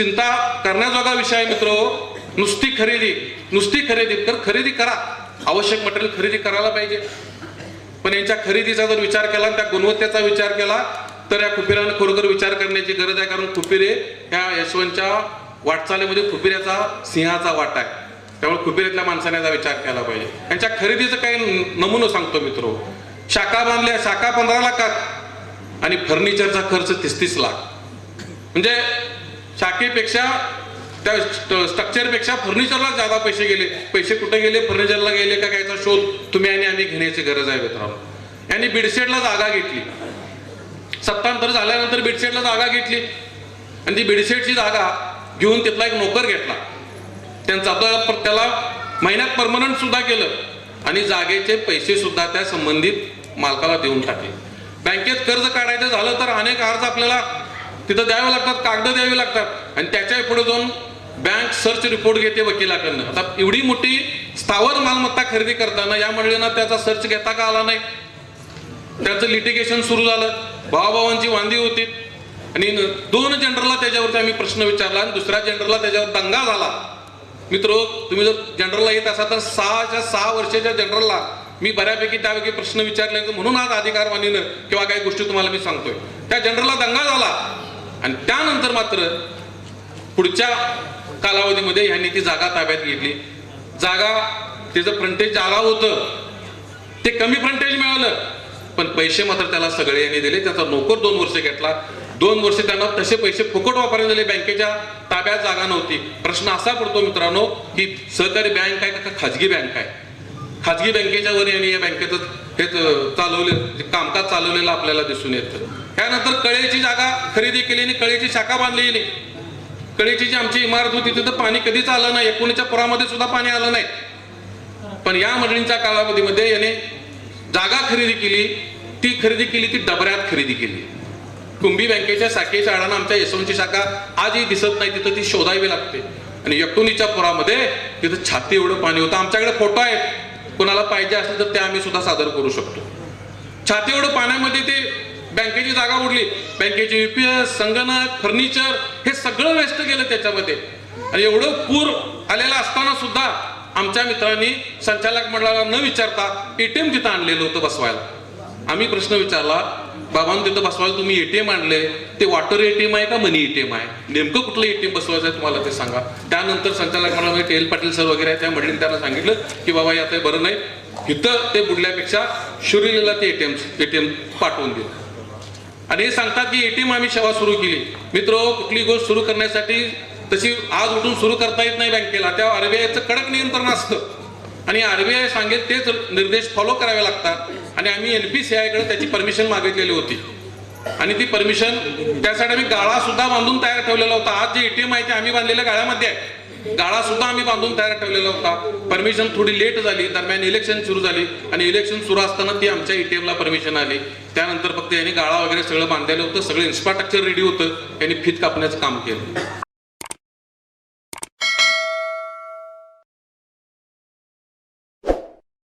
चिंता करण्याजोगा विषय आहे मित्र. नुसती खरेदी नुसती खरेदी तर खरेदी करा. आवश्यक मटेरियल खरेदी करायला पाहिजे. पण यांच्या खरेदीचा जर विचार केला आणि त्या गुणवत्तेचा विचार केला तर या खुपिरानं खरोखर विचार करण्याची गरज आहे. कारण खुपिरे ह्या यशवंतच्या वाटचालीमध्ये खुपिऱ्याचा सिंहाचा वाटा आहे. त्यामुळे खुपिऱ्यातल्या माणसाने याचा विचार केला पाहिजे. यांच्या खरेदीचं काही नमुनं सांगतो मित्र. शाखा बांधल्या शाखा पंधरा लाखात. आणि फर्निचरचा खर्च तीस तीस लाख. म्हणजे शाखेपेक्षा त्या स्ट्रक्चरपेक्षा फर्निचरला जादा पैसे गेले. पैसे कुठे गेले? फर्निचरला गेले का कायचा शोध? तुम्ही आणि आम्ही घेण्याची गरज आहे मित्रांनो. यांनी बिडसेटला जागा घेतली. सत्तांतर झाल्यानंतर बिडसेटला जागा घेतली. आणि ती बिडसेटची जागा घेऊन तिथला एक नोकर घेतला. त्यांचा आपला त्याला महिन्यात परमनंट सुद्धा केलं. आणि जागेचे पैसे सुद्धा त्या संबंधित मालकाला देऊन टाकले. बँकेत कर्ज काढायचं झालं तर अनेक अर्ज आपल्याला तिथं द्यावे लागतात कागद द्यावी लागतात. आणि त्याच्या पुढे जाऊन बँक सर्च रिपोर्ट घेते वकिलाकडनं. आता एवढी मोठी स्थावर मालमत्ता खरेदी करताना या मंडळींना त्याचा सर्च घेता का आला नाही? त्याचं लिटिगेशन सुरू झालं. भावाभावांची वांदी होती. आणि दोन जनरलला त्याच्यावरती आम्ही प्रश्न विचारला आणि दुसऱ्या जनरलला त्याच्यावर दंगा झाला. मित्र तुम्ही जर जनरलला येत असाल तर सहाच्या सहा वर्षाच्या जनरलला मी बऱ्यापैकी त्यापैकी प्रश्न विचारले. म्हणून आज अधिकारवाणीनं किंवा काही गोष्टी तुम्हाला मी सांगतोय. त्या जनरलला दंगा झाला. आणि त्यानंतर मात्र पुढच्या कालावधीमध्ये ह्यांनी ती जागा ताब्यात घेतली. जागा त्याचं फ्रंटेज जागा होतं. ते कमी फ्रंटेज मिळालं. पण पैसे मात्र त्याला सगळे यांनी दिले. त्याचा नोकर दोन वर्ष घेतला. दोन वर्ष त्यांना तसे पैसे फुकट वापरले दिले बँकेच्या ताब्यात जागा नव्हती. प्रश्न असा पडतो मित्रांनो की सहकारी बँक आहे का खाजगी बँक आहे? खाजगी बँकेच्या वर यांनी या बँकेचं हे चालवले कामकाज चालवलेलं आपल्याला दिसून येतं. त्यानंतर कळेची जागा खरेदी केली आणि कळेची शाखा बांधली नाही कळेची जी आमची इमारत होती तिथं पाणी कधीच आलं नाही. एकोणीच्या पुरामध्ये सुद्धा पाणी आलं नाही. पण या मंडळींच्या कालावधीमध्ये याने जागा खरेदी केली. ती खरेदी केली ती डबऱ्यात खरेदी केली. कुंभी बँकेच्या शाखेच्या आडानं आमच्या यशवंतची शाखा आजही दिसत नाही. तिथं ती शोधावी लागते. आणि एकोणीच्या पुरामध्ये तिथं छाती एवढं पाणी होतं. आमच्याकडे फोटो आहेत. कोणाला पाहिजे असेल तर ते आम्ही सुद्धा सादर करू शकतो. छाती एवढं पाण्यामध्ये ते बँकेची जागा उडली बँकेचे युपीएस संगणक फर्निचर हे सगळं वेस्ट गेलं त्याच्यामध्ये. आणि एवढं पूर आलेला असताना सुद्धा आमच्या मित्रांनी संचालक मंडळाला न विचारता एटीएम तिथं आणलेलं होतं बसवायला. आम्ही प्रश्न विचारला बाबांनी तिथं बसवायला तुम्ही एटीएम आणले. ते वॉटर एटीएम आहे का मनी एटीएम आहे? नेमकं कुठलं एटीएम बसवायचं आहे तुम्हाला ते सांगा. त्यानंतर संचालक मंडळामध्ये के एल पाटील सर वगैरे त्या मंडळीने त्यांना सांगितलं की बाबा आता बरं नाही. इथं ते बुडल्यापेक्षा शुरिलेला ते एटीएम एटीएम पाठवून दिलं. आणि हे सांगतात की एटीएम आम्ही सेवा सुरू केली. मित्र कुठली गोष्ट सुरू करण्यासाठी तशी आज उठून सुरू करता येत नाही बँकेला. त्या आरबीआयचं कडक नियंत्रण असतं. आणि आरबीआय सांगेल तेच निर्देश फॉलो करावे लागतात. आणि आम्ही एनपीसीआयकडे त्याची परमिशन मागितलेली होती. आणि ती परमिशन त्यासाठी आम्ही गाळा सुद्धा बांधून तयार ठेवलेला होता. आज जे एटीएम आहे ते आम्ही बांधलेल्या गाळ्यामध्ये आहे. गाळा सुद्धा आम्ही बांधून तयार ठेवलेला होता. परमिशन थोडी लेट झाली. दरम्यान इलेक्शन सुरू झाली. आणि इलेक्शन सुरू असताना ती आमच्या एटीएमला परमिशन आली. त्यानंतर फक्त यांनी गाळा वगैरे सगळं बांधलेलं होतं. सगळं इन्फ्रास्ट्रक्चर रेडी होतं. यांनी फित कापण्याचं काम केलं.